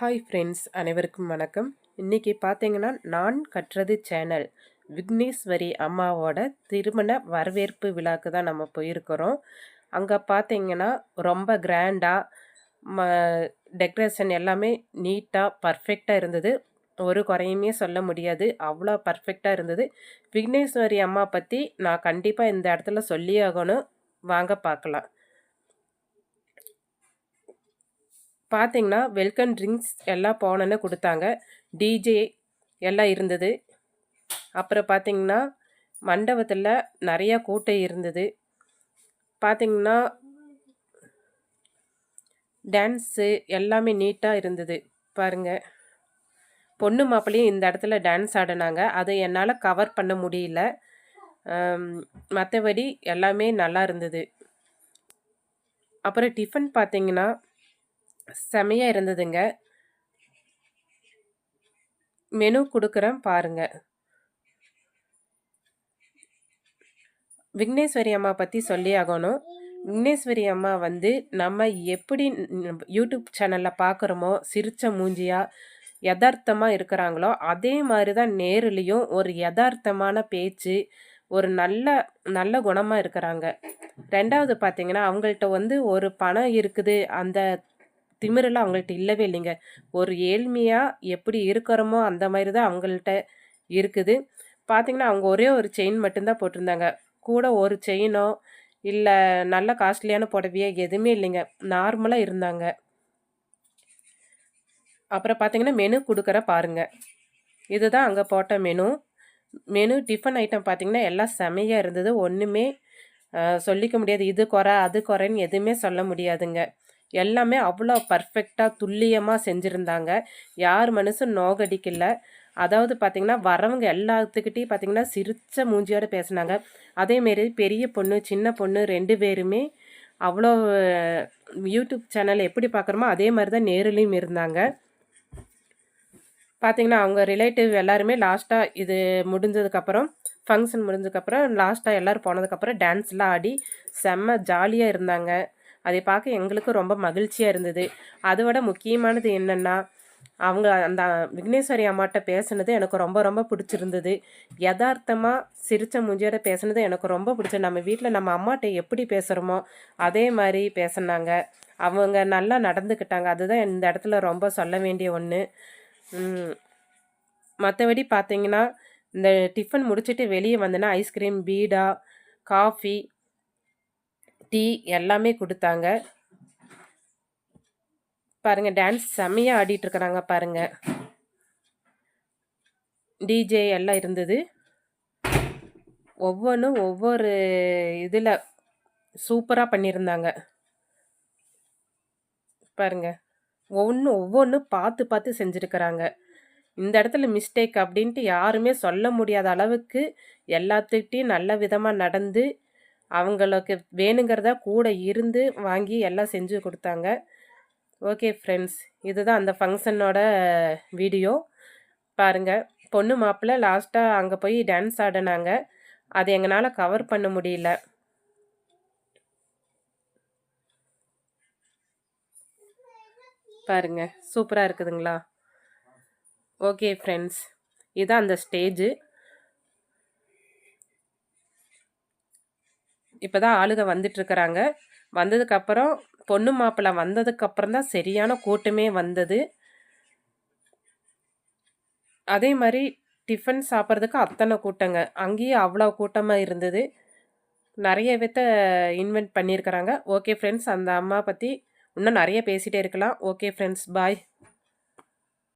Hi friends அனைவருக்கும் வணக்கம். இன்றைக்கி பார்த்தீங்கன்னா நான் கற்றது சேனல் விக்னேஸ்வரி அம்மாவோட திருமண வரவேற்பு விழாக்கு தான் நம்ம போயிருக்கிறோம். அங்கே பார்த்தீங்கன்னா ரொம்ப கிராண்டாக ம டெக்கரேஷன் எல்லாமே நீட்டாக பர்ஃபெக்டாக இருந்தது. ஒரு குறையுமே சொல்ல முடியாது அவ்வளோ பர்ஃபெக்டாக இருந்தது. விக்னேஸ்வரி அம்மா பற்றி நான் கண்டிப்பாக இந்த இடத்துல சொல்லி ஆகணும். வாங்க பார்க்கலாம் பார்த்தீங்கன்னா வெல்கம் ட்ரிங்க்ஸ் எல்லாம் போனோன்னு கொடுத்தாங்க. டிஜே எல்லாம் இருந்தது. அப்புறம் பார்த்தீங்கன்னா மண்டபத்தில் நிறையா கூட்டம் இருந்தது. பார்த்தீங்கன்னா டான்ஸு எல்லாமே நீட்டாக இருந்தது. பாருங்கள் பொண்ணு மாப்பிள்ளையும் இந்த இடத்துல டான்ஸ் ஆடினாங்க. அதை என்னால் கவர் பண்ண முடியல. மற்றபடி எல்லாமே நல்லா இருந்தது. அப்புறம் டிஃபன் பார்த்தீங்கன்னா செமையாக இருந்ததுங்க. மெனு கொடுக்குறேன் பாருங்க. விக்னேஸ்வரி அம்மா பற்றி சொல்லி ஆகணும். விக்னேஸ்வரி அம்மா வந்து நம்ம எப்படி யூடியூப் சேனலில் பார்க்குறோமோ சிரிச்ச மூஞ்சியாக யதார்த்தமாக இருக்கிறாங்களோ அதே மாதிரி தான் நேருலேயும் ஒரு யதார்த்தமான பேச்சு ஒரு நல்ல நல்ல குணமாக இருக்கிறாங்க. ரெண்டாவது பார்த்தீங்கன்னா அவங்கள்ட்ட வந்து ஒரு பணம் இருக்குது அந்த திமிரெல்லாம் அவங்கள்ட்ட இல்லவே இல்லைங்க. ஒரு ஏழ்மையாக எப்படி இருக்கிறோமோ அந்த மாதிரி தான் அவங்கள்ட்ட இருக்குது. பார்த்திங்கன்னா அவங்க ஒரே ஒரு செயின் மட்டும்தான் போட்டிருந்தாங்க. கூட ஒரு செயினோ இல்லை நல்ல காஸ்ட்லியான புடவையோ எதுவுமே இல்லைங்க. நார்மலாக இருந்தாங்க. அப்புறம் பார்த்தீங்கன்னா மெனு கொடுக்குற பாருங்கள் இதுதான் அங்கே போட்ட மெனு மெனு டிஃபன் ஐட்டம் பார்த்திங்கன்னா எல்லாம் செமையாக இருந்தது. ஒன்றுமே சொல்லிக்க முடியாது. இது குறை அது குறைன்னு எதுவுமே சொல்ல முடியாதுங்க. எல்லாமே அவ்வளோ பர்ஃபெக்டாக துல்லியமாக செஞ்சுருந்தாங்க. யார் மனசும் நோகடிக்கல. அதாவது பார்த்திங்கன்னா வரவங்க எல்லாத்துக்கிட்டையும் பார்த்திங்கன்னா சிரிச்ச மூஞ்சியோடு பேசினாங்க. அதேமாரி பெரிய பொண்ணு சின்ன பொண்ணு ரெண்டு பேருமே அவ்வளோ யூடியூப் சேனல் எப்படி பார்க்குறோமோ அதே மாதிரி தான் நேரிலையும் இருந்தாங்க. பார்த்திங்கன்னா அவங்க ரிலேட்டிவ் எல்லாருமே லாஸ்ட்டாக இது முடிஞ்சதுக்கப்புறம் ஃபங்க்ஷன் முடிஞ்சதுக்கப்புறம் லாஸ்ட்டாக எல்லோரும் போனதுக்கப்புறம் டான்ஸ்லாம் ஆடி செம்ம ஜாலியாக இருந்தாங்க. அதை பார்க்க எங்களுக்கும் ரொம்ப மகிழ்ச்சியாக இருந்தது. அதை விட முக்கியமானது என்னென்னா அவங்க அந்த விக்னேஸ்வரி அம்மாட்ட பேசுனது எனக்கு ரொம்ப ரொம்ப பிடிச்சிருந்தது. யதார்த்தமாக சிரித்த மூஞ்சியோட பேசுனது எனக்கு ரொம்ப பிடிச்சது. நம்ம வீட்டில் நம்ம அம்மாட்ட எப்படி பேசுகிறோமோ அதே மாதிரி பேசினாங்க. அவங்க நல்லா நடந்துக்கிட்டாங்க. அதுதான் இந்த இடத்துல ரொம்ப சொல்ல வேண்டிய ஒன்று மற்றபடி பார்த்தீங்கன்னா இந்த டிஃபன் முடிச்சுட்டு வெளியே வந்தேன்னா ஐஸ்கிரீம் பீடா காஃபி டீ எல்லாமே கொடுத்தாங்க. பாருங்கள் டான்ஸ் செம்மையாக ஆடிட்டுருக்குறாங்க பாருங்கள் டிஜே எல்லாம் இருந்தது. ஒவ்வொன்றும் ஒவ்வொரு இதில் சூப்பராக பண்ணியிருந்தாங்க. பாருங்க ஒவ்வொன்று ஒவ்வொன்று பார்த்து பார்த்து செஞ்சுருக்கிறாங்க. இந்த இடத்துல மிஸ்டேக் அப்படின்ட்டு யாருமே சொல்ல முடியாத அளவுக்கு எல்லாத்துக்கிட்டையும் நல்ல விதமாக நடந்து அவங்களுக்கு வேணுங்கிறத கூட இருந்து வாங்கி எல்லாம் செஞ்சு கொடுத்தாங்க. ஓகே ஃப்ரெண்ட்ஸ் இதுதான் அந்த ஃபங்க்ஷனோட வீடியோ பாருங்கள் பொண்ணு மாப்பிள்ளை லாஸ்ட்டாக அங்கே போய் டான்ஸ் ஆடினாங்க. அது எங்களால் கவர் பண்ண முடியல. பாருங்க சூப்பராக இருக்குதுங்களா? ஓகே ஃப்ரெண்ட்ஸ் இதுதான் அந்த ஸ்டேஜு இப்போ தான் ஆளுக வந்துட்டுருக்குறாங்க. வந்ததுக்கப்புறம் பொண்ணு மாப்பிள்ளை வந்ததுக்கப்புறம் தான் சரியான கூட்டமே வந்தது. அதே மாதிரி டிஃபன் சாப்பிட்றதுக்கு அத்தனை கூட்டங்க. அங்கேயும் அவ்வளோ கூட்டமாக இருந்தது. நிறைய வித்த இன்வென்ட் பண்ணியிருக்கிறாங்க. ஓகே ஃப்ரெண்ட்ஸ் அந்த அம்மா பற்றி இன்னும் நிறைய பேசிகிட்டே இருக்கலாம். Okay friends bye